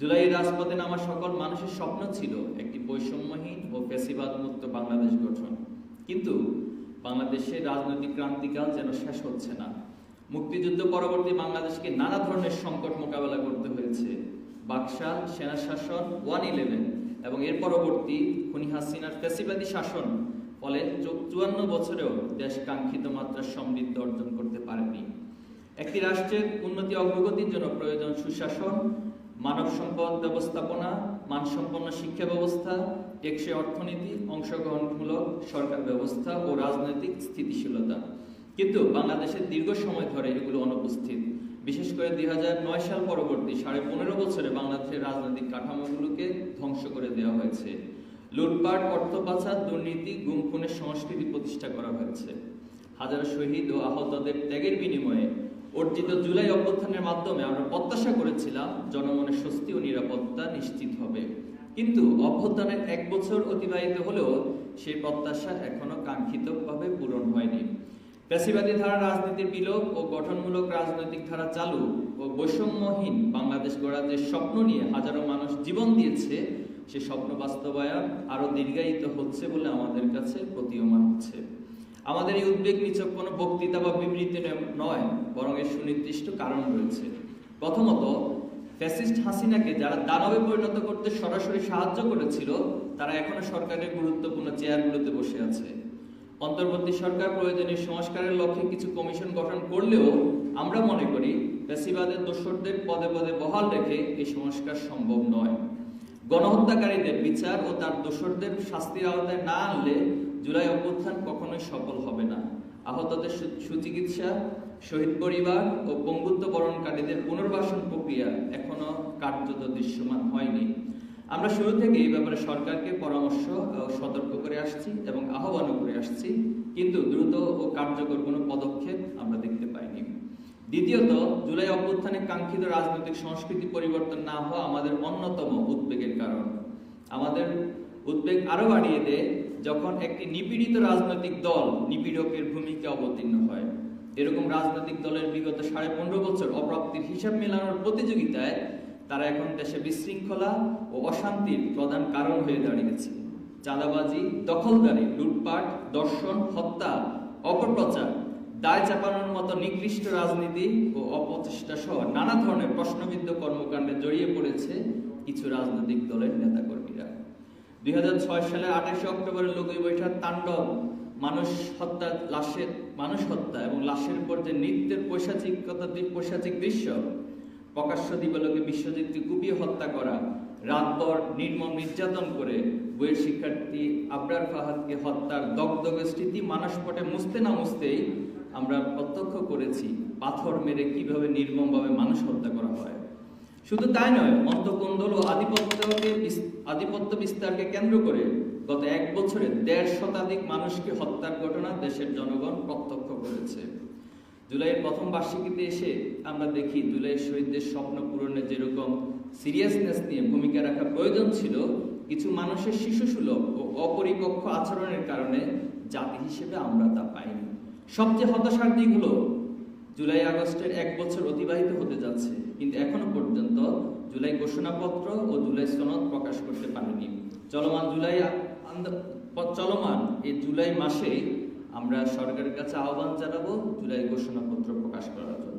জুলাই রাজপথে নামা সকল মানুষের স্বপ্ন ছিল একটি বৈষম্যহীন ও ফ্যাসিবাদ মুক্ত বাংলাদেশ গঠন। কিন্তু বাংলাদেশের রাজনৈতিক ক্রান্তিকাল যেন শেষ হচ্ছে না। মুক্তিযুদ্ধ পরবর্তী বাংলাদেশকে নানা ধরনের সংকট মোকাবেলা করতে হয়েছে। বাকশাল, সেনা শাসন, ওয়ান ইলেভেন এবং এর পরবর্তী খুনি হাসিনার ফ্যাসিবাদী শাসন, ফলে চুয়ান্ন বছরেও দেশ কাঙ্ক্ষিত মাত্রার সমৃদ্ধ অর্জন করতে পারেনি। একটি রাষ্ট্রের উন্নতি অগ্রগতির জন্য প্রয়োজন সুশাসন মানব সম্পদ ব্যবস্থাপনা, মানসম্পন্ন শিক্ষা ব্যবস্থা, টেকসই অর্থনীতি, অংশগ্রহণমূলক সরকার ব্যবস্থা ও রাজনৈতিক স্থিতিশীলতা। কিন্তু বাংলাদেশের দীর্ঘ সময় ধরে এগুলো অনুপস্থিত। বিশেষ করে দুই নয় সাল পরবর্তী সাড়ে পনেরো বছরে বাংলাদেশের রাজনৈতিক কাঠামোগুলোকে ধ্বংস করে দেওয়া হয়েছে। লুটপাট, অর্থ পাচার, দুর্নীতি, গুম খুনের সংস্কৃতি প্রতিষ্ঠা করা হয়েছে। হাজারো শহীদ ও আহতদের ত্যাগের বিনিময়ে অর্জিত জুলাই অভ্যুত্থানের মাধ্যমে আমরা প্রত্যাশা করেছিলাম জনমনের স্বস্তি ও নিরাপত্তা নিশ্চিত হবে। কিন্তু অভ্যুত্থানের এক বছর অতিবাহিত হলেও সেই প্রত্যাশা এখনও কাঙ্ক্ষিতভাবে পূরণ হয়নি। পেশিবাদী ধারা রাজনীতির বিলোপ ও গঠনমূলক রাজনৈতিক ধারা চালু ও বৈষম্যহীন বাংলাদেশ গড়ার যে স্বপ্ন নিয়ে হাজারো মানুষ জীবন দিয়েছে, সে স্বপ্ন বাস্তবায়ন আরও দীর্ঘায়িত হচ্ছে বলে আমাদের কাছে প্রতীয়মান। আমাদের এই উদ্বেগ নিচক কোনো বক্তৃতা বা বিবৃতি নয় বরং এর সুনির্দিষ্ট কারণ রয়েছে। প্রথমত, ফ্যাসিস্ট হাসিনাকে যারা দানবে পরিণত করতে সরাসরি সাহায্য করেছিল, তারা এখনও সরকারের গুরুত্বপূর্ণ চেয়ারগুলোতে বসে আছে। অন্তর্বর্তী সরকার প্রয়োজনীয় সংস্কারের লক্ষ্যে কিছু কমিশন গঠন করলেও আমরা মনে করি ফ্যাসিবাদের দোসরদের পদে পদে বহাল রেখে এই সংস্কার সম্ভব নয়। গণহত্যাকারীদের বিচার ও তার দোসরদের শাস্তির আওতায় না আনলে জুলাই অভ্যুত্থান কখনোই সফল হবে না। আহতদের সুচিকিৎসা, শহীদ পরিবার ও পঙ্গুত্ব বরণকারীদের পুনর্বাসন প্রক্রিয়া এখনও কার্যত দৃশ্যমান হয়নি। আমরা শুরু থেকে এই ব্যাপারে সরকারকে পরামর্শ সতর্ক করে আসছি এবং আহ্বানও করে আসছি, কিন্তু দ্রুত ও কার্যকর কোনো পদক্ষেপ আমরা দেখতে পাইনি। দ্বিতীয়ত, জুলাই অভ্যুত্থানে কাঙ্ক্ষিত রাজনৈতিক সংস্কৃতি পরিবর্তন না হওয়া আমাদের অন্যতম উদ্বেগের কারণ। আমাদের উদ্বেগ আরও বাড়িয়ে দেয় যখন একটি নিপীড়িত রাজনৈতিক দল নিপীড়কের ভূমিকা অবতীর্ণ হয়, এরকম রাজনৈতিক দলের বিগত সাড়ে পনেরো বছর অপ্রাপ্তির হিসাব মেলানোর প্রতিযোগিতায় তারা এখন দেশে বিশৃঙ্খলা ও অশান্তির প্রধান কারণ হয়ে দাঁড়িয়েছে। চাঁদাবাজি, দখলদারি, লুটপাট, দর্শন, হত্যা, অপপ্রচার, দায় চাপানোর মতো নিকৃষ্ট রাজনীতি ও অপচেষ্টা সহ নানা ধরনের প্রশ্নবিদ্ধ কর্মকাণ্ডে জড়িয়ে পড়েছে কিছু রাজনৈতিক দলের নেতাকর্মীরা সালের আঠাশে অক্টোবরের লোকই তাণ্ডব, মানুষ হত্যা, লাশের, মানুষ হত্যা এবং লাশের যে পৈশাচিক দৃশ্য, প্রকাশ্য বিশ্বজিৎকে কুপিয়ে হত্যা করা নির্মম নির্যাতন করে বইয়ের শিক্ষার্থী আবরার ফাহাদকে হত্যার দগদগে স্মৃতি মানসপটে মুছতে না মুছতেই আমরা প্রত্যক্ষ করেছি পাথর মেরে কীভাবে নির্মমভাবে মানুষ হত্যা করা হয়। শুধু তাই নয়, অন্তকন্দল ও আধিপত্যকে আধিপত্য বিস্তারকে কেন্দ্র করে গত এক বছরে দেড় শতাধিক মানুষকে হত্যার ঘটনা দেশের জনগণ প্রত্যক্ষ করেছে। জুলাইয়ের প্রথম বার্ষিকীতে এসে আমরা দেখি জুলাইয়ের শহীদদের স্বপ্ন পূরণে যেরকম সিরিয়াসনেস নিয়ে ভূমিকা রাখা প্রয়োজন ছিল, কিছু মানুষের শিশুসুলভ ও অপরিপক্ষ আচরণের কারণে জাতি হিসেবে আমরা তা পাইনি। সবচেয়ে হতাশার দিক হলো জুলাই আগস্টের এক বছর অতিবাহিত হতে যাচ্ছে, কিন্তু এখনও পর্যন্ত জুলাই ঘোষণাপত্র ও জুলাই সনদ প্রকাশ করতে পারেনি। চলমান জুলাই চলমান এই জুলাই মাসে আমরা সরকারের কাছে আহ্বান জানাব জুলাই ঘোষণাপত্র প্রকাশ করার জন্য।